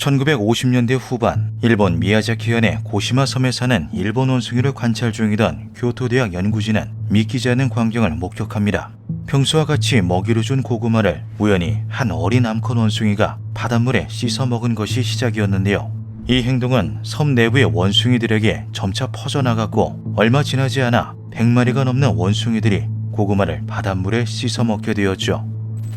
1950년대 후반 일본 미야자키현의 고시마 섬에 사는 일본 원숭이를 관찰 중이던 교토대학 연구진은 믿기지 않는 광경을 목격합니다. 평소와 같이 먹이로 준 고구마를 우연히 한 어린 암컷 원숭이가 바닷물에 씻어 먹은 것이 시작이었는데요. 이 행동은 섬 내부의 원숭이들에게 점차 퍼져나갔고 얼마 지나지 않아 100마리가 넘는 원숭이들이 고구마를 바닷물에 씻어 먹게 되었죠.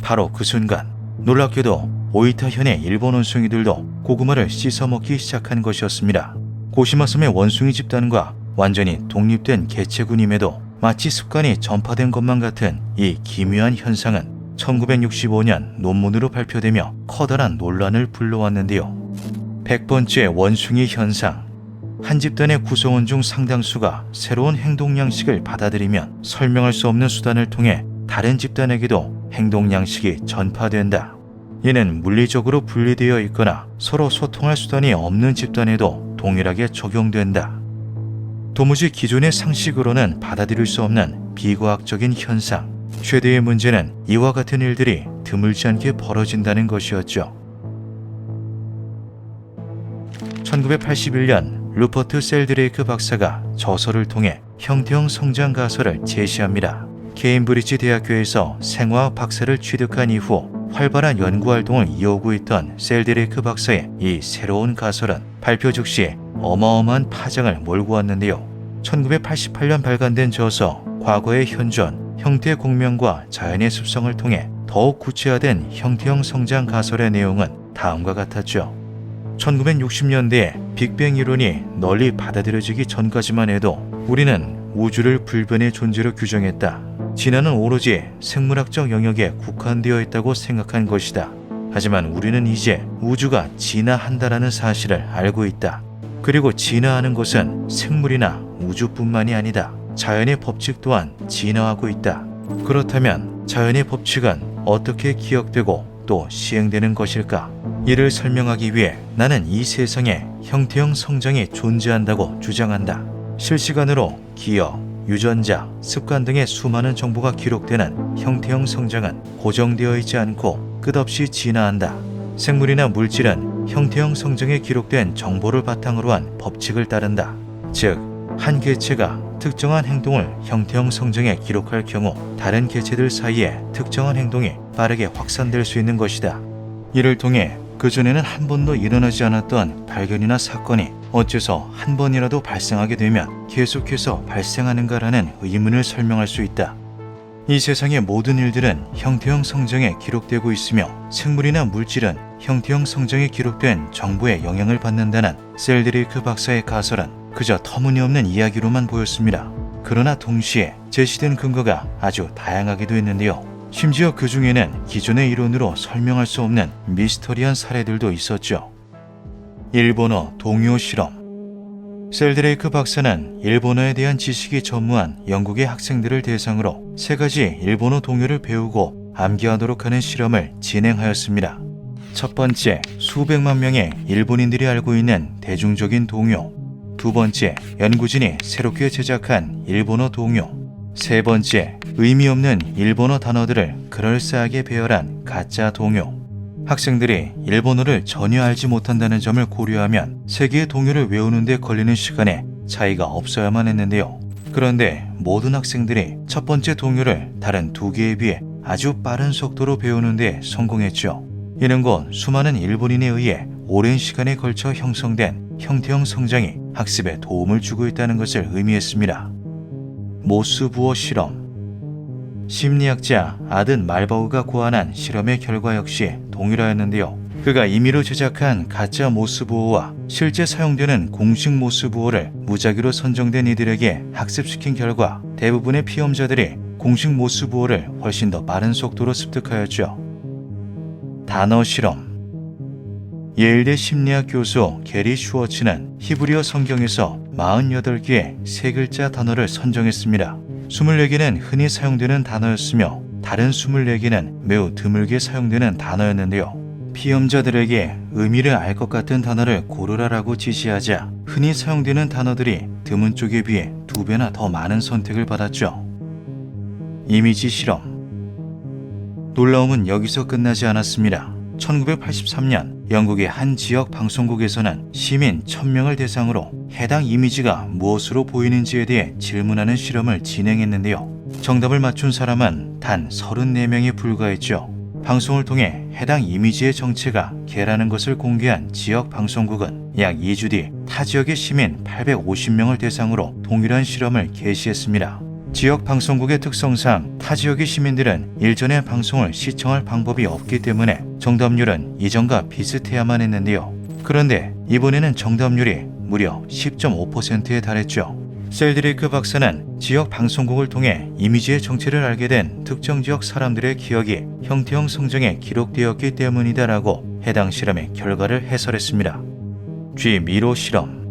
바로 그 순간 놀랍게도 오이타 현의 일본 원숭이들도 고구마를 씻어 먹기 시작한 것이었습니다. 고시마섬의 원숭이 집단과 완전히 독립된 개체군임에도 마치 습관이 전파된 것만 같은 이 기묘한 현상은 1965년 논문으로 발표되며 커다란 논란을 불러왔는데요. 100번째 원숭이 현상. 한 집단의 구성원 중 상당수가 새로운 행동 양식을 받아들이면 설명할 수 없는 수단을 통해 다른 집단에게도 행동 양식이 전파된다. 이는 물리적으로 분리되어 있거나 서로 소통할 수단이 없는 집단에도 동일하게 적용된다. 도무지 기존의 상식으로는 받아들일 수 없는 비과학적인 현상. 최대의 문제는 이와 같은 일들이 드물지 않게 벌어진다는 것이었죠. 1981년 루퍼트 셀드레이크 박사가 저서를 통해 형태형 성장 가설을 제시합니다. 케임브리지 대학교에서 생화학 박사를 취득한 이후 활발한 연구 활동을 이어오고 있던 셀드레이크 박사의 이 새로운 가설은 발표 즉시 어마어마한 파장을 몰고 왔는데요. 1988년 발간된 저서 과거의 현존, 형태 공명과 자연의 습성을 통해 더욱 구체화된 형태형 성장 가설의 내용은 다음과 같았죠. 1960년대에 빅뱅 이론이 널리 받아들여지기 전까지만 해도 우리는 우주를 불변의 존재로 규정했다. 진화는 오로지 생물학적 영역에 국한되어 있다고 생각한 것이다. 하지만 우리는 이제 우주가 진화한다라는 사실을 알고 있다. 그리고 진화하는 것은 생물이나 우주뿐만이 아니다. 자연의 법칙 또한 진화하고 있다. 그렇다면 자연의 법칙은 어떻게 기억되고 또 시행되는 것일까? 이를 설명하기 위해 나는 이 세상에 형태형 성장이 존재한다고 주장한다. 실시간으로 기억, 유전자, 습관 등의 수많은 정보가 기록되는 형태형 성장은 고정되어 있지 않고 끝없이 진화한다. 생물이나 물질은 형태형 성장에 기록된 정보를 바탕으로 한 법칙을 따른다. 즉, 한 개체가 특정한 행동을 형태형 성장에 기록할 경우 다른 개체들 사이에 특정한 행동이 빠르게 확산될 수 있는 것이다. 이를 통해 그전에는 한 번도 일어나지 않았던 발견이나 사건이 어째서 한 번이라도 발생하게 되면 계속해서 발생하는가라는 의문을 설명할 수 있다. 이 세상의 모든 일들은 형태형 성장에 기록되고 있으며 생물이나 물질은 형태형 성장에 기록된 정보에 영향을 받는다는 셀드리크 박사의 가설은 그저 터무니없는 이야기로만 보였습니다. 그러나 동시에 제시된 근거가 아주 다양하기도 했는데요. 심지어 그 중에는 기존의 이론으로 설명할 수 없는 미스터리한 사례들도 있었죠. 일본어 동요 실험 셀드레이크 박사는 일본어에 대한 지식이 전무한 영국의 학생들을 대상으로 세 가지 일본어 동요를 배우고 암기하도록 하는 실험을 진행하였습니다. 첫 번째, 수백만 명의 일본인들이 알고 있는 대중적인 동요. 두 번째, 연구진이 새롭게 제작한 일본어 동요. 세 번째, 의미 없는 일본어 단어들을 그럴싸하게 배열한 가짜 동요. 학생들이 일본어를 전혀 알지 못한다는 점을 고려하면 세 개의 동요를 외우는데 걸리는 시간에 차이가 없어야만 했는데요. 그런데 모든 학생들이 첫 번째 동요를 다른 두 개에 비해 아주 빠른 속도로 배우는데 성공했죠. 이는 곧 수많은 일본인에 의해 오랜 시간에 걸쳐 형성된 형태형 성장이 학습에 도움을 주고 있다는 것을 의미했습니다. 모스부어 실험 심리학자 아든 말버우가 고안한 실험의 결과 역시 동일하였는데요. 그가 임의로 제작한 가짜 모스 부호와 실제 사용되는 공식 모스 부호를 무작위로 선정된 이들에게 학습시킨 결과 대부분의 피험자들이 공식 모스 부호를 훨씬 더 빠른 속도로 습득하였죠. 단어 실험 예일대 심리학 교수 게리 슈워츠는 히브리어 성경에서 48개의 세 글자 단어를 선정했습니다. 24개는 흔히 사용되는 단어였으며 다른 24개는 매우 드물게 사용되는 단어였는데요. 피험자들에게 의미를 알 것 같은 단어를 고르라라고 지시하자 흔히 사용되는 단어들이 드문 쪽에 비해 두 배나 더 많은 선택을 받았죠. 이미지 실험 놀라움은 여기서 끝나지 않았습니다. 1983년 영국의 한 지역 방송국에서는 시민 1000명을 대상으로 해당 이미지가 무엇으로 보이는지에 대해 질문하는 실험을 진행했는데요. 정답을 맞춘 사람은 단 34명에 불과했죠. 방송을 통해 해당 이미지의 정체가 개라는 것을 공개한 지역 방송국은 약 2주 뒤 타 지역의 시민 850명을 대상으로 동일한 실험을 개시했습니다. 지역 방송국의 특성상 타 지역의 시민들은 일전의 방송을 시청할 방법이 없기 때문에 정답률은 이전과 비슷해야만 했는데요. 그런데 이번에는 정답률이 무려 10.5%에 달했죠. 셀드레이크 박사는 지역 방송국을 통해 이미지의 정체를 알게 된 특정 지역 사람들의 기억이 형태형 성정에 기록되었기 때문이다라고 해당 실험의 결과를 해설했습니다. 쥐 미로 실험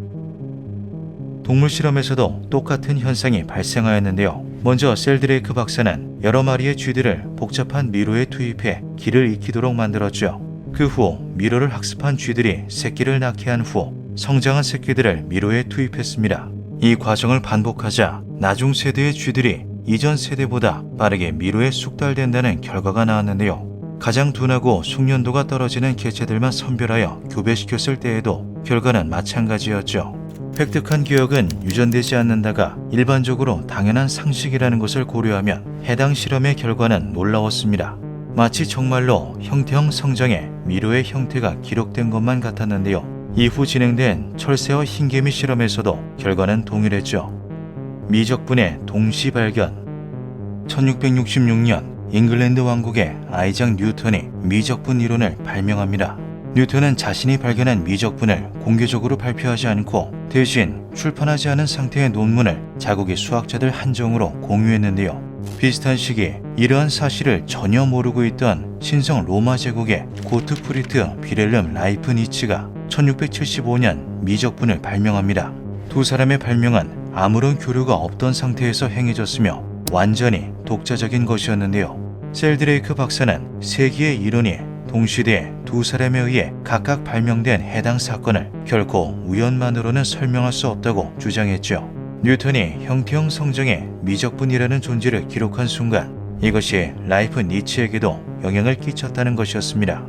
동물 실험에서도 똑같은 현상이 발생하였는데요. 먼저 셀드레이크 박사는 여러 마리의 쥐들을 복잡한 미로에 투입해 길을 익히도록 만들었죠. 그 후 미로를 학습한 쥐들이 새끼를 낳게 한 후 성장한 새끼들을 미로에 투입했습니다. 이 과정을 반복하자 나중 세대의 쥐들이 이전 세대보다 빠르게 미로에 숙달된다는 결과가 나왔는데요. 가장 둔하고 숙련도가 떨어지는 개체들만 선별하여 교배시켰을 때에도 결과는 마찬가지였죠. 획득한 기억은 유전되지 않는다가 일반적으로 당연한 상식이라는 것을 고려하면 해당 실험의 결과는 놀라웠습니다. 마치 정말로 형태형 성장에 미로의 형태가 기록된 것만 같았는데요. 이후 진행된 철새와 흰개미 실험에서도 결과는 동일했죠. 미적분의 동시 발견 1666년 잉글랜드 왕국의 아이작 뉴턴이 미적분 이론을 발명합니다. 뉴턴은 자신이 발견한 미적분을 공개적으로 발표하지 않고 대신 출판하지 않은 상태의 논문을 자국의 수학자들 한정으로 공유했는데요. 비슷한 시기 이러한 사실을 전혀 모르고 있던 신성 로마 제국의 고트프리트 비렐름 라이프니츠가 1675년 미적분을 발명합니다. 두 사람의 발명은 아무런 교류가 없던 상태에서 행해졌으며 완전히 독자적인 것이었는데요. 셀드레이크 박사는 세기의 이론이 동시대에 두 사람에 의해 각각 발명된 해당 사건을 결코 우연만으로는 설명할 수 없다고 주장했죠. 뉴턴이 형태형 성정에 미적분이라는 존재를 기록한 순간 이것이 라이프 니츠에게도 영향을 끼쳤다는 것이었습니다.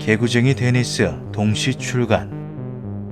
개구쟁이 데니스 동시 출간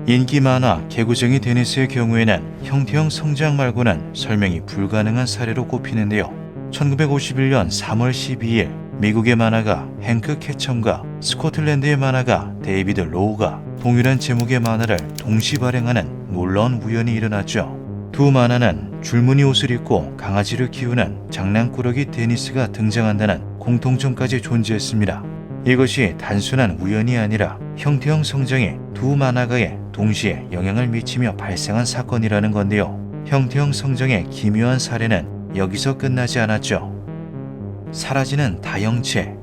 인기 만화 개구쟁이 데니스의 경우에는 형태형 성장 말고는 설명이 불가능한 사례로 꼽히는데요. 1951년 3월 12일 미국의 만화가 헨크 캐첨과 스코틀랜드의 만화가 데이비드 로우가 동일한 제목의 만화를 동시 발행하는 놀라운 우연이 일어났죠. 두 만화는 줄무늬 옷을 입고 강아지를 키우는 장난꾸러기 데니스가 등장한다는 공통점까지 존재했습니다. 이것이 단순한 우연이 아니라 형태형 성장이 두 만화가에 동시에 영향을 미치며 발생한 사건이라는 건데요. 형태형 성장의 기묘한 사례는 여기서 끝나지 않았죠. 사라지는 다형체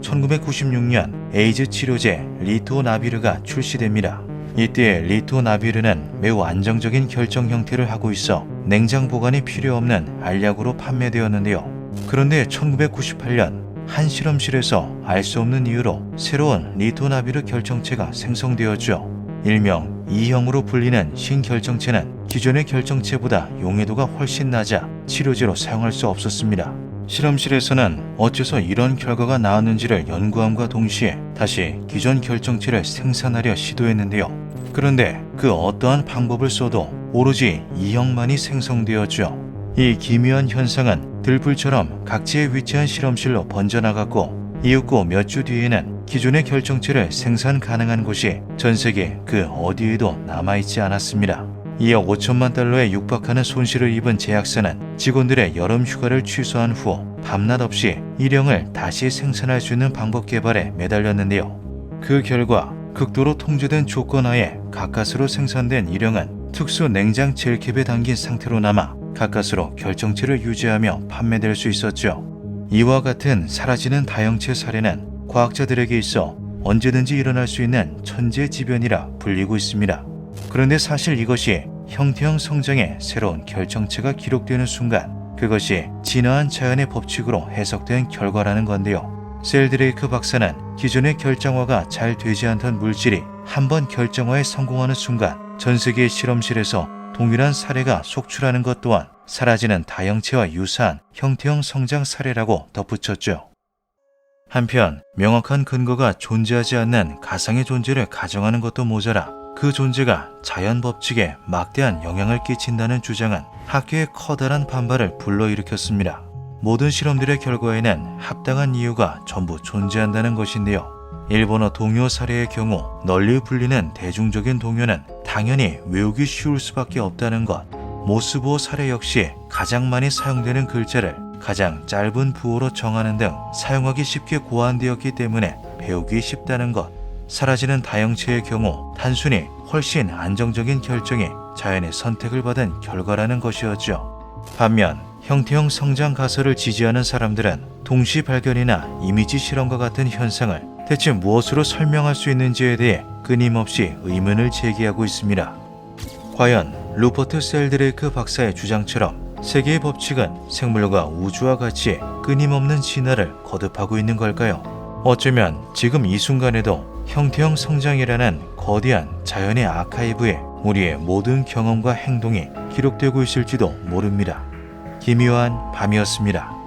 1996년 에이즈 치료제 리토나비르가 출시됩니다. 이때 리토나비르는 매우 안정적인 결정 형태를 하고 있어 냉장 보관이 필요 없는 알약으로 판매되었는데요. 그런데 1998년 한 실험실에서 알 수 없는 이유로 새로운 리토나비르 결정체가 생성되었죠. 일명 E형으로 불리는 신결정체는 기존의 결정체보다 용해도가 훨씬 낮아 치료제로 사용할 수 없었습니다. 실험실에서는 어째서 이런 결과가 나왔는지를 연구함과 동시에 다시 기존 결정체를 생산하려 시도했는데요. 그런데 그 어떠한 방법을 써도 오로지 E형만이 생성되었죠. 이 기묘한 현상은 들불처럼 각지에 위치한 실험실로 번져나갔고 이윽고 몇 주 뒤에는 기존의 결정체를 생산 가능한 곳이 전 세계 그 어디에도 남아있지 않았습니다. 2억 5천만 달러에 육박하는 손실을 입은 제약사는 직원들의 여름 휴가를 취소한 후 밤낮 없이 일형을 다시 생산할 수 있는 방법 개발에 매달렸는데요. 그 결과 극도로 통제된 조건 하에 가까스로 생산된 일형은 특수 냉장 젤캡에 담긴 상태로 남아 가까스로 결정체를 유지하며 판매될 수 있었죠. 이와 같은 사라지는 다형체 사례는 과학자들에게 있어 언제든지 일어날 수 있는 천재지변이라 불리고 있습니다. 그런데 사실 이것이 형태형 성장의 새로운 결정체가 기록되는 순간 그것이 진화한 자연의 법칙으로 해석된 결과라는 건데요. 셀드레이크 박사는 기존의 결정화가 잘 되지 않던 물질이 한번 결정화에 성공하는 순간 전 세계의 실험실에서 동일한 사례가 속출하는 것 또한 사라지는 다형체와 유사한 형태형 성장 사례라고 덧붙였죠. 한편 명확한 근거가 존재하지 않는 가상의 존재를 가정하는 것도 모자라 그 존재가 자연 법칙에 막대한 영향을 끼친다는 주장은 학계의 커다란 반발을 불러일으켰습니다. 모든 실험들의 결과에는 합당한 이유가 전부 존재한다는 것인데요. 일본어 동요 사례의 경우 널리 불리는 대중적인 동요는 당연히 외우기 쉬울 수밖에 없다는 것. 모스부호 사례 역시 가장 많이 사용되는 글자를 가장 짧은 부호로 정하는 등 사용하기 쉽게 고안되었기 때문에 배우기 쉽다는 것. 사라지는 다형체의 경우 단순히 훨씬 안정적인 결정이 자연의 선택을 받은 결과라는 것이었죠. 반면 형태형 성장 가설을 지지하는 사람들은 동시 발견이나 이미지 실험과 같은 현상을 대체 무엇으로 설명할 수 있는지에 대해 끊임없이 의문을 제기하고 있습니다. 과연 루퍼트 셀드레이크 박사의 주장처럼 세계의 법칙은 생물과 우주와 같이 끊임없는 진화를 거듭하고 있는 걸까요? 어쩌면 지금 이 순간에도 형태형 성장이라는 거대한 자연의 아카이브에 우리의 모든 경험과 행동이 기록되고 있을지도 모릅니다. 기묘한 밤이었습니다.